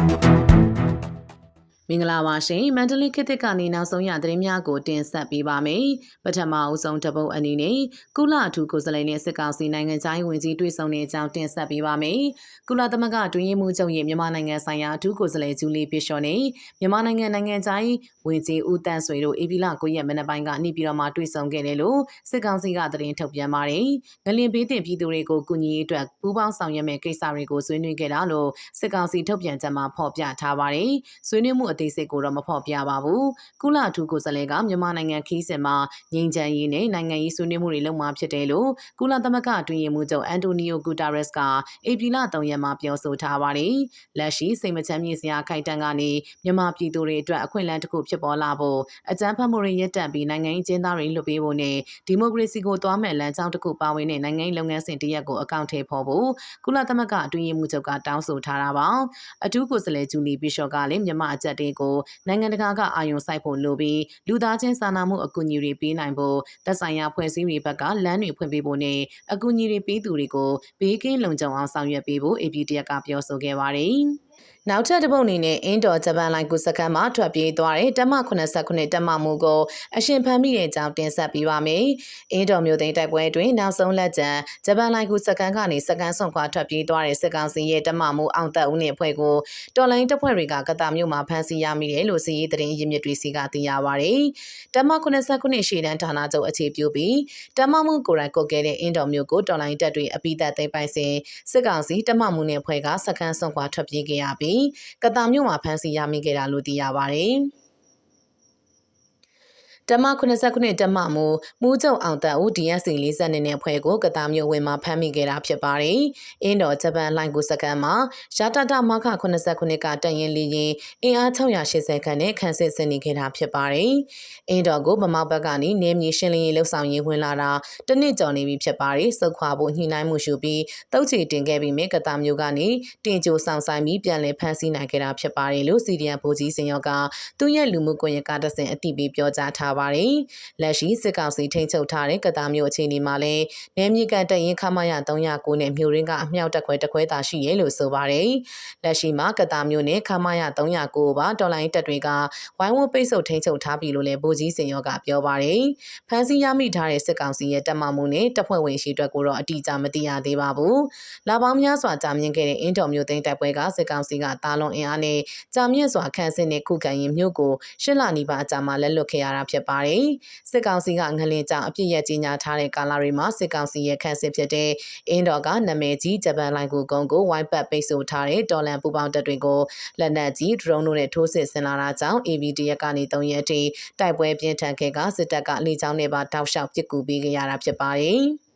Thank you. မင်္ဂလာပါရှင်မန္တလေးခေတ်သစ်ကနေနောက်ဆုံးရသတင်းများကိုတင်ဆက်ပေးပါမယ်ပထမအဆုံးတပုတ်အနေနဲ့ကုလအထူးကိုယ်စားလှယ်နဲ့စစ်ကောင်စီနိုင်ငံသားရေးဝန်ကြီးတွေ့ဆုံတဲ့အကြောင်းတင်ဆက်ပေးပါမယ်ကုလသမဂ္ဂတွင်းရေးမှူးချုပ်ရဲ့မြန်မာနိုင်ငံဆိုင်ရာအထူးကိုယ်စားလှယ်ဂျူလီပီရှော့နဲ့မြန်မာနိုင်ငံနိုင်ငံသားရေးဝန်ကြီးဦးတန်းဆွေတို့အေပီလာ9ရက်မနက်ပိုင်းကနေပြည်တော်မှာတွေ့ဆုံခဲ့တယ်လို့စစ်ကောင်စီကသတင်းထုတ်ပြန်ပါတယ်ငလင်ပေးတင်ပြည်သူတွေကိုကူညီရေးအတွက်ပူးပေါင်းဆောင်ရွက်မဲ့ကိစ္စတွေကိုဆွေးနွေးခဲ့တာလို့စစ်ကောင်စီထုတ်ပြန်ချက်မှာဖော်ပြထားပါတယ်ဆွေးနွေးမှုအသေးစိတ်ကိုတော့မဖော်ပြပါဘူး။ကုလအထူးကိုယ်စားလှယ်ကမြန်မာနိုင်ငံခီးစဉ်မှာငြိမ်းချမ်းရေးနဲ့နိုင်ငံရေးဆွေးနွေးမှုတွေလုပ်မှာဖြစ်တယ်လို့ကုလသမဂ္ဂအတွင်းရေးမှူးချုပ်အန်တိုနီယိုဂူတာရက်စ်ကအေပီလာ3ရက်မှာပြောဆိုထားပါတယ်။လက်ရှိစိတ်မချမ်းမြေစရာခိုက်တန်းကနေမြန်မာပြည်သူတွေအတွက်အခွင့်အလမ်းတစ်ခုဖြစ်ပေါ်လာဖို့အကြမ်းဖက်မှုတွေရပ်တန့်ပြီးနိုင်ငံရေးကျင်းသားတွေလွတ်ပေးဖို့နဲ့ဒီမိုကရေစီကိုတွားမဲ့လမ်းကြောင်းတစ်ခုပါဝင်တဲ့နိုင်ငံရေးလုပ်ငန်းစဉ်တစ်ရပ်ကိုအကောင့်ထဲပေါ်ဖို့ကုလသမဂ္ဂအတွင်းရေးမှူးချုပ်ကတောင်းဆိုထားတာပါ။အထူးကိုယ်စားလှယ်ဂျူလီဘီရှော့ကလည်းမြန်မာအကြက်တွေကိုနိုင်ငံတကာကအာရုံစိုက်ဖို့လိုပြီးလူသားချင်းစာနာမှုအကူအညီတွေပေးနိုင်ဖို့သက်ဆိုင်ရာဖွဲ့စည်းတွေဘက်ကလမ်းတွေဖွင့်ပေးဖို့နဲ့အကူအညီတွေပေးသူတွေကိုဘေးကင်းလုံခြုံအောင်ဆောင်ရွက်ပေးဖို့ APTF ကပြောဆိုခဲ့ပါတယ်။ နောက်ထပ်တစ်ပုတ်အနေနဲ့အင်းတော်ဂျပန်လိုင်ကူစကန်မှာထွက်ပြေးသွားတဲ့တမ89တက်မမှုကိုအရှင်ဖမ်းမိတဲ့အကြောင်းတင်ဆက်ပေးပါမယ်။အင်းတော်မျိုးသိန်းတိုက်ပွဲအတွင်းနောက်ဆုံးလက်ကျန်ဂျပန်လိုင်ကူစကန်ကနေစကန်ဆွန်ခွာထွက်ပြေးသွားတဲ့စစ်ကောင်စီရဲ့တမမှုအောင်သက်ဦးနဲ့အဖွဲ့ကိုတော်လိုင်းတပ်ဖွဲ့တွေကကတာမြို့မှာဖမ်းဆီးရမိတယ်လို့စီးရီးသတင်းရင်းမြစ်တွေစီကသိရပါဗျ။တမ89ရှေ့တန်းဌာနချုပ်အခြေပြုပြီးတမမှုကိုယ်တိုင်ကုတ်ခဲ့တဲ့အင်းတော်မျိုးကိုတော်လိုင်းတပ်တွေအပိသက်သိမ်းပိုင်စဉ်စစ်ကောင်စီတမမှုနဲ့အဖွဲ့ကစကန်ဆွန်ခွာထွက်ပြေးခဲ့ရပြီးကတာမြို့မှာဖမ်းဆီးရမိခဲ့တာလို့သိရပါတယ်။ တမ89တမမူမူးချုပ်အောင်တက်ဦး DSC 40နဲ့ဖွဲ့ကိုကတာမျိုးဝင်မှာဖမ်းမိခဲ့တာဖြစ်ပါတယ်။အင်းတော်ဂျပန်လိုင်ကိုစကန်မှာရတတမခ89ကတန်ရင်လီရင်အင်အား680ခန့်နဲ့ခန့်စစ်ဆင်နေခဲ့တာဖြစ်ပါတယ်။အင်းတော်ကိုဗမာဘက်ကနေနေမြေရှင်းလင်းရေးလှုပ်ဆောင်ရေးဝင်လာတာတနစ်ကျော်နေပြီဖြစ်ပါတယ်။စုခွာဖို့ညှိနှိုင်းမှုရှုပြီးတုတ်ချီတင်ခဲ့ပြီးမြကတာမျိုးကနေတင်ကြိုဆောင်ဆိုင်ပြီးပြန်လည်ဖမ်းဆီးနိုင်ခဲ့တာဖြစ်ပါတယ်လို့စီဒီအန်ဗိုလ်ကြီးစင်ရောကသူ့ရဲ့လူမှုကွန်ရက်ကတဆင်အတိပေးပြောကြားထားပါတယ်။လက်ရှိစစ်ကောင်စီထိန်းချုပ်ထားတဲ့ကတာမျိုးအခြေအနေမှာလည်းနယ်မြေကန်တရင်ခမရ309နဲ့မြို့ရင်းကအမြောက်တက်ခွဲတခွဲသာရှိရဲလို့ဆိုပါတယ်။လက်ရှိမှာကတာမျိုးနဲ့ခမရ309ပါတော်လိုင်းတက်တွေကဝိုင်းဝန်းပိတ်ဆို့ထိန်းချုပ်ထားပြီလို့လည်းဗိုလ်ကြီးစင်ရောကပြောပါတယ်။ဖမ်းဆီးရမိထားတဲ့စစ်ကောင်စီရဲ့တပ်မမှုနဲ့တပ်ဖွဲ့ဝင်ရှိအတွက်ကိုတော့အတိအကျမသိရသေးပါဘူး။လာပေါင်းများစွာကြာမြင့်ခဲ့တဲ့အင်းတော်မျိုးသိန်းတပ်ပွဲကစစ်ကောင်စီကတာလွန်အင်အားနဲ့ကြာမြင့်စွာခန့်စစ်နဲ့ခုခံရင်မြို့ကိုရှစ်လနီးပါးအကြာမှလက်လွတ်ခဲ့ရတာဖြစ်ပါတယ်။စစ်ကောင်စီကငလင်ကြောင်အပြစ်ရကြီးညာထားတဲ့ကာလာတွေမှာစစ်ကောင်စီရဲ့ခန့်စစ်ဖြစ်တဲ့အင်းတော်ကနာမည်ကြီးဂျပန်လိုင်ကူကုန်းကိုဝိုင်းပတ်ပိတ်ဆို့ထားတဲ့တော်လန်ပူပေါင်းတပ်တွေကိုလက်နက်ကြီးဒရုန်းတို့နဲ့ထိုးစစ်ဆင်လာတာကြောင့် ABD ရက်ကနေ3ရက်အထိတိုက်ပွဲပြင်းထန်ခဲ့ကစစ်တပ်ကလေကြောင်းနဲ့ပါတောက်လျှောက်ပစ်ကူပေးခဲ့ရတာဖြစ်ပါတယ်။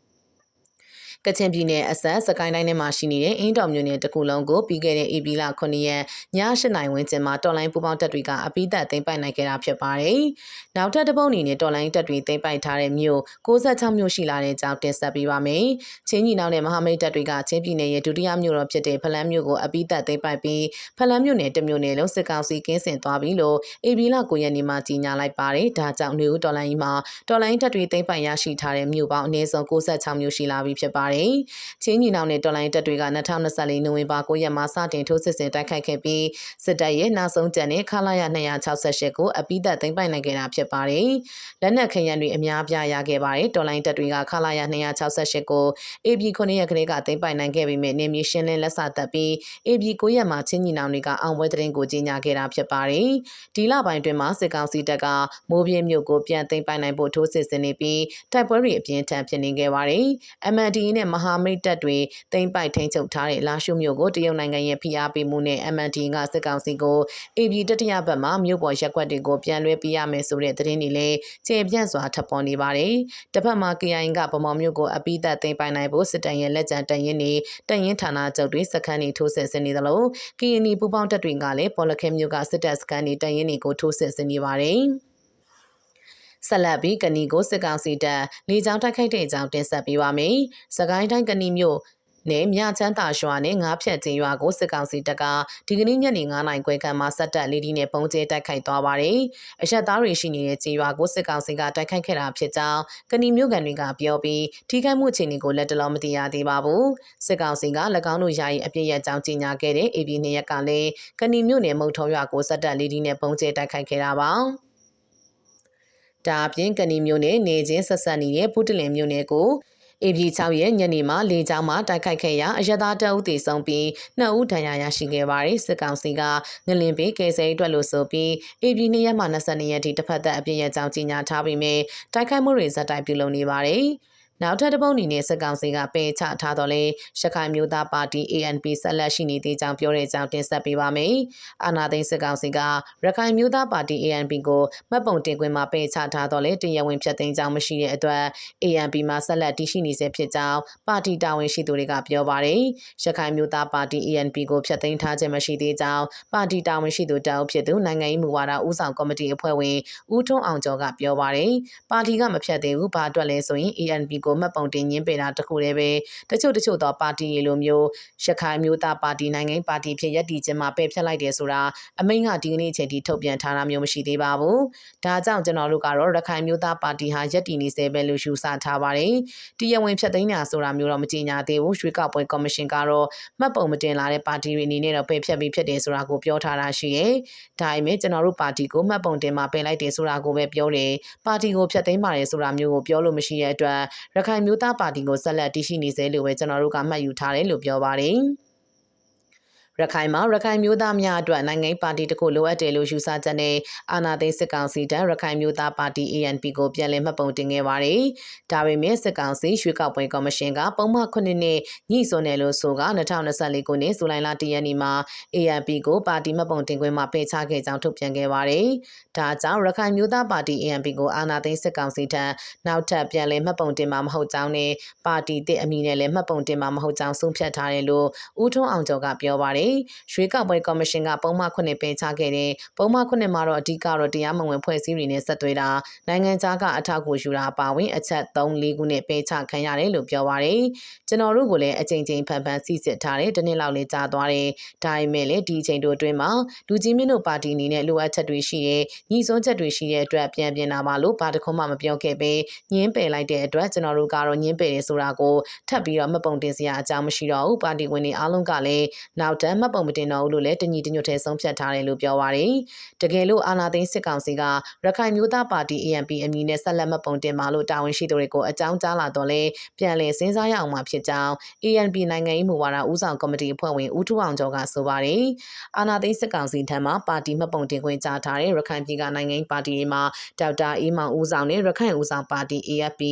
ကချင်ပြည်နယ်အဆက်စကိုင်းတိုင်းထဲမှာရှိနေတဲ့အင်းတော်မြို့နယ်တကူလုံးကိုပြီးခဲ့တဲ့ဧပြီလ9ရက်ည8နာရီဝန်းကျင်မှာတော်လိုင်းပူပေါင်းတပ်တွေကအပိသက်သိမ်းပိုက်နိုင်ခဲ့တာဖြစ်ပါတယ်။နောက်ထပ်တစ်ပုတ်အနေနဲ့တော်လိုင်းတပ်တွေသိမ်းပိုက်ထားတဲ့မြို့66မြို့ရှိလာတဲ့အကြောင်းတင်ဆက်ပေးပါမယ်။ချင်းကြီးနောက်နဲ့မဟာမိတ်တပ်တွေကချင်းပြည်နယ်ရဲ့ဒုတိယမြို့တော်ဖြစ်တဲ့ဖလန်းမြို့ကိုအပိသက်သိမ်းပိုက်ပြီးဖလန်းမြို့နယ်တမြို့နယ်လုံးစစ်ကောင်စီကင်းစင်သွားပြီလို့ဧပြီလ9ရက်နေ့မှာကြီးညာလိုက်ပါတယ်။ဒါကြောင့်နေဦးတော်လိုင်းမှာတော်လိုင်းတပ်တွေသိမ်းပိုက်ရရှိထားတဲ့မြို့ပေါင်းအနည်းဆုံး66မြို့ရှိလာပြီဖြစ်ပါတယ်ပါတယ်။ချင်းညီနောင်နဲ့တော်လိုင်းတပ်တွေက2024နိုဝင်ဘာ9ရက်မှာစတင်ထိုးစစ်ဆင်တိုက်ခိုက်ခဲ့ပြီးစစ်တပ်ရဲ့နောက်ဆုံးကြံတဲ့ခလာရ268ကိုအပိသက်သိမ်းပိုက်နိုင်ခဲ့တာဖြစ်ပါတယ်။လက်နက်ခရံတွေအများပြားရခဲ့ပါတယ်။တော်လိုင်းတပ်တွေကခလာရ268ကို AB 9ရက်ကလေးကသိမ်းပိုက်နိုင်ခဲ့ပြီးမြနေမြေရှင်းလင်းလက်စသက်ပြီး AB 9ရက်မှာချင်းညီနောင်တွေကအောင်ပွဲတရင်ကိုကြီးညာခဲ့တာဖြစ်ပါတယ်။ဒီလပိုင်းတွင်မှာစစ်ကောင်စီတပ်ကမိုးပြင်းမြို့ကိုပြန်သိမ်းပိုက်နိုင်ဖို့ထိုးစစ်ဆင်နေပြီးတိုက်ပွဲတွေအပြင်းထန်ဖြစ်နေခဲ့ပါတယ်။ MND နဲ့မဟာမိတ်တပ်တွေတိမ့်ပိုက်ထိန်ချုပ်ထားတဲ့လာရှုမြို့ကိုတရုတ်နိုင်ငံရဲ့ဖိအားပေးမှုနဲ့ MND ကစစ်ကောင်စီကို AB တတိယဘက်မှမြို့ပေါ်ရက်ွက်တွေကိုပြန်လွှဲပေးရမယ်ဆိုတဲ့သတင်းတွေလည်းခြေပြန့်စွာထပ်ပေါ်နေပါတယ်။တစ်ဖက်မှာ KIA ကဗမော်မြို့ကိုအပိသက်သိမ်းပိုင်နိုင်ဖို့စစ်တမ်းရဲ့လက်ကျန်တန်ရင်နေတန်ရင်ဌာနချုပ်တွေစခန်းတွေထိုးစစ်ဆင်နေသလို KNI ပူပေါင်းတပ်တွေကလည်းပေါ်လခဲမြို့ကစစ်တပ်စခန်းတွေတန်ရင်တွေကိုထိုးစစ်ဆင်နေပါတယ်။ ဆက်လက်ပြီးကဏီကိုစစ်ကောင်စီတပ်လေကြောင်းတိုက်ခိုက်တဲ့အကြောင်းတင်ဆက်ပေးပါမယ်။စကိုင်းတိုင်းကဏီမြို့နဲ့မြချမ်းသာရွာနဲ့ငါးဖြတ်ကျေးရွာကိုစစ်ကောင်စီတပ်ကဒီကနေ့ညနေ9နာရီခွဲခန့်မှာစက်တက်လေးဒီနဲ့ပုံကျဲတိုက်ခိုက်သွားပါတယ်။အရက်သားတွေရှိနေတဲ့ကျေးရွာကိုစစ်ကောင်စီကတိုက်ခိုက်ခဲ့တာဖြစ်ကြောင်းကဏီမြို့ကန်တွေကပြောပြီးထိခိုက်မှုအခြေအနေကိုလက်တလုံးမသိရသေးပါဘူး။စစ်ကောင်စီက၎င်းတို့ယာယီအပြစ်ရကြောင်းကြေညာခဲ့တဲ့ AB နှစ်ရက်ကလည်းကဏီမြို့နယ်မုံထုံးရွာကိုစက်တက်လေးဒီနဲ့ပုံကျဲတိုက်ခိုက်ခဲ့တာပါ။ ဒါအပြင်ကဏီမျိုးနဲ့နေချင်းဆက်ဆက်နေတဲ့ဘုဒ္ဓလင်မျိုးနယ်ကိုအေပြည်6ရဲ့ညနေမှာလေကြောင်းမှာတိုက်ခိုက်ခဲ့ရာအရသာတအုပ်တေဆုံးပြီးနှစ်ဦးဒဏ်ရာရရှိခဲ့ပါတယ်စစ်ကောင်စီကငလင်ပေးကယ်ဆယ်ရေးအတွက်လို့ဆိုပြီးအေပြည်2ရက်မှ22ရက်ထိတစ်ဖက်သက်အပြည့်ရကြောင်းကြေညာထားပြီးမြဲတိုက်ခိုက်မှုတွေဇက်တိုက်ပြုလုပ်နေပါတယ် နောက်ထပ်တစ်ပုတ်အနေနဲ့စက်ကောင်စီကပယ်ချထားတော့လေရခိုင်မျိုးသားပါတီ ANP ဆက်လက်ရှိနေသေးကြောင်းပြောတဲ့အကြောင်းတင်ဆက်ပေးပါမယ်။အာနာသိန်းစက်ကောင်စီကရခိုင်မျိုးသားပါတီ ANP ကိုမှတ်ပုံတင်ခွင့်မှာပယ်ချထားတော့လေတရားဝင်ဖြတ်သိမ်းကြောင်းမရှိတဲ့အတွက် ANP မှာဆက်လက်တည်ရှိနေစေဖြစ်ကြောင်းပါတီတာဝန်ရှိသူတွေကပြောပါတယ်။ရခိုင်မျိုးသားပါတီ ANP ကိုဖြတ်သိမ်းထားခြင်းမရှိသေးကြောင်းပါတီတာဝန်ရှိသူတောက်ဖြစ်သူနိုင်ငံရေးမူဝါဒဦးဆောင်ကော်မတီအဖွဲ့ဝင်ဦးထွန်းအောင်ကျော်ကပြောပါတယ်။ပါတီကမဖြတ်သေးဘူးဘာအတွက်လဲဆိုရင် ANP ကိုမှတ်ပုံတင်ရင်းပယ်တာတခုတည်းပဲတချို့တချို့သောပါတီတွေလိုမျိုးရခိုင်မျိုးသားပါတီနိုင်ငံပါတီဖြစ်ရပ်တည်ခြင်းမှာပယ်ဖျက်လိုက်တယ်ဆိုတာအမိန့်ကဒီကနေ့အချိန်ထိထုတ်ပြန်ထားတာမျိုးမရှိသေးပါဘူး။ဒါကြောင့်ကျွန်တော်တို့ကတော့ရခိုင်မျိုးသားပါတီဟာရပ်တည်နေစေပဲလို့ယူဆထားပါတယ်။တရားဝင်ဖြတ်သိမ်းတာဆိုတာမျိုးတော့မကြေညာသေးဘူး။ရွှေကောက်ပွဲကော်မရှင်ကတော့မှတ်ပုံမတင်လာတဲ့ပါတီတွေအနေနဲ့တော့ပယ်ဖျက်ပြီးဖြစ်တယ်ဆိုတာကိုပြောထားတာရှိရဲ့။ဒါပေမဲ့ကျွန်တော်တို့ပါတီကိုမှတ်ပုံတင်မှာပယ်လိုက်တယ်ဆိုတာကိုပဲပြောတယ်။ပါတီကိုဖြတ်သိမ်းပါတယ်ဆိုတာမျိုးကိုပြောလို့မရှိတဲ့အတွက်ရခိုင်မျိုးသားပါတီကိုဆက်လက်တည်ရှိနေစေလို့ပဲကျွန်တော်တို့ကမှတ်ယူထားတယ်လို့ပြောပါတယ်။ ရခိုင်မှာရခိုင်မျိုးသားများအတွက်နိုင်ငံပါတီတစ်ခုလိုအပ်တယ်လို့ယူဆချက်နဲ့အာဏာသိမ်းစစ်ကောင်စီတန်းရခိုင်မျိုးသားပါတီ ANP ကိုပြန်လည်မှတ်ပုံတင်ခဲ့ပါတယ်။ဒါပေမဲ့စစ်ကောင်စီရွေးကောက်ပွဲကော်မရှင်ကပုံမှန်9နှစ်ညှိစွန်းတယ်လို့ဆိုက2024ခုနှစ်ဇူလိုင်လ10ရက်နေ့မှာ ANP ကိုပါတီမှတ်ပုံတင်ခွင့်မှာပယ်ချခဲ့ကြောင်းထုတ်ပြန်ခဲ့ပါတယ်။ဒါကြောင့်ရခိုင်မျိုးသားပါတီ ANP ကိုအာဏာသိမ်းစစ်ကောင်စီထံနောက်ထပ်ပြန်လည်မှတ်ပုံတင်မှာမဟုတ်ကြောင်းနဲ့ပါတီတစ်အမည်နဲ့လည်းမှတ်ပုံတင်မှာမဟုတ်ကြောင်းဆုံးဖြတ်ထားတယ်လို့ဦးထွန်းအောင်ကျော်ကပြောပါတယ်။ရွှေကောက်ပွဲကော်မရှင်ကပုံမှန်ခုနှစ်ပယ်ချခဲ့တဲ့ပုံမှန်ခုနှစ်မှာတော့အဓိကတော့တရားမဝင်ဖွဲ့စည်းတွေနဲ့ဆက်သွယ်တာနိုင်ငံခြားကအထောက်အကူယူတာပါဝင်အချက်3 4ခုနဲ့ပယ်ချခံရတယ်လို့ပြောပါတယ်။ကျွန်တော်တို့ကလည်းအချိန်ချင်းဖန်ဖန်စီစစ်ထားတဲ့တနေ့လောက်လေးကြာသွားတယ်။ဒါပေမဲ့လည်းဒီအချိန်တို့အတွင်းမှာလူကြီးမင်းတို့ပါတီအနေနဲ့လိုအပ်ချက်တွေရှိရဲ့ညီစွန်းချက်တွေရှိတဲ့အတွက်ပြန်ပြင်တာပါလို့ဘာတခုမှမပြောခဲ့ပဲညင်းပယ်လိုက်တဲ့အတွက်ကျွန်တော်တို့ကတော့ညင်းပယ်တယ်ဆိုတာကိုထပ်ပြီးတော့မပုံတင်စရာအကြောင်းမရှိတော့ဘူးပါတီဝင်တွေအားလုံးကလည်းနောက်တန်းမပုံမတင်တော့ဘူးလို့လည်းတညီတညွတ်ထဲဆုံးဖြတ်ထားတယ်လို့ပြောပါရယ်တကယ်လို့အာနာသိန်းစစ်ကောင်စီကရခိုင်မျိုးသားပါတီ ANP အမည်နဲ့ဆက်လက်မပုံတင်ပါလို့တာဝန်ရှိသူတွေကိုအကြောင်းကြားလာတော့လဲပြန်လည်စဉ်းစားရအောင်မှာဖြစ်ကြောင်း ANP နိုင်ငံရေးမူဝါဒဦးဆောင်ကော်မတီအဖွဲ့ဝင်ဦးထူအောင်ကျော်ကဆိုပါရယ်အာနာသိန်းစစ်ကောင်စီထံမှပါတီမှတ်ပုံတင်ခွင့်ကြားထားတဲ့ရခိုင်ပြည်ကနိုင်ငံရေးပါတီတွေမှာဒေါက်တာအေးမောင်ဦးဆောင်တဲ့ရခိုင်ဦးဆောင်ပါတီ AFP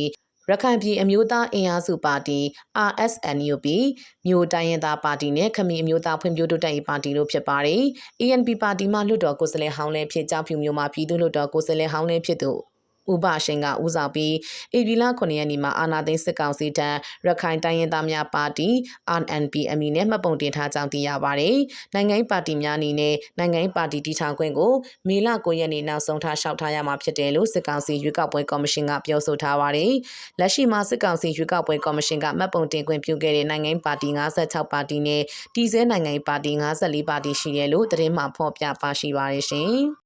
ရခိုင်ပြည်အမျိုးသားအင်အားစုပါတီ RSNUP မြို့တိုင်းရင်းသားပါတီနဲ့ခမီအမျိုးသားဖွံ့ဖြိုးတိုးတက်ရေးပါတီတို့ဖြစ်ပါတယ်။ ANP ပါတီမှလွှတ်တော်ကိုယ်စားလှယ်ဟောင်းလည်းဖြစ်ကြောင်းဖြူမျိုးမှာပြည်သူ့လွှတ်တော်ကိုယ်စားလှယ်ဟောင်းလည်းဖြစ်သူ ဥပရှင်ကဦးဆောင်ပြီးဧပြီလ9ရက်နေ့မှာအာနာသိန်းစစ်ကောင်စီထံရခိုင်တိုင်းရင်းသားများပါတီ RNP အမည်နဲ့မှတ်ပုံတင်ထားကြောင်းသိရပါတယ်။နိုင်ငံရေးပါတီများအနေနဲ့နိုင်ငံရေးပါတီတည်ထောင်ခွင့်ကိုမေလ9ရက်နေ့နောက်ဆုံးထားလျှောက်ထားရမှာဖြစ်တယ်လို့စစ်ကောင်စီရွေးကောက်ပွဲကော်မရှင်ကပြောဆိုထားပါတယ်။လက်ရှိမှာစစ်ကောင်စီရွေးကောက်ပွဲကော်မရှင်ကမှတ်ပုံတင်ခွင့်ပြုခဲ့တဲ့နိုင်ငံရေးပါတီ56ပါတီနဲ့တည်ဆဲနိုင်ငံရေးပါတီ54ပါတီရှိတယ်လို့သတင်းမှဖော်ပြပါရှိပါတယ်ရှင်။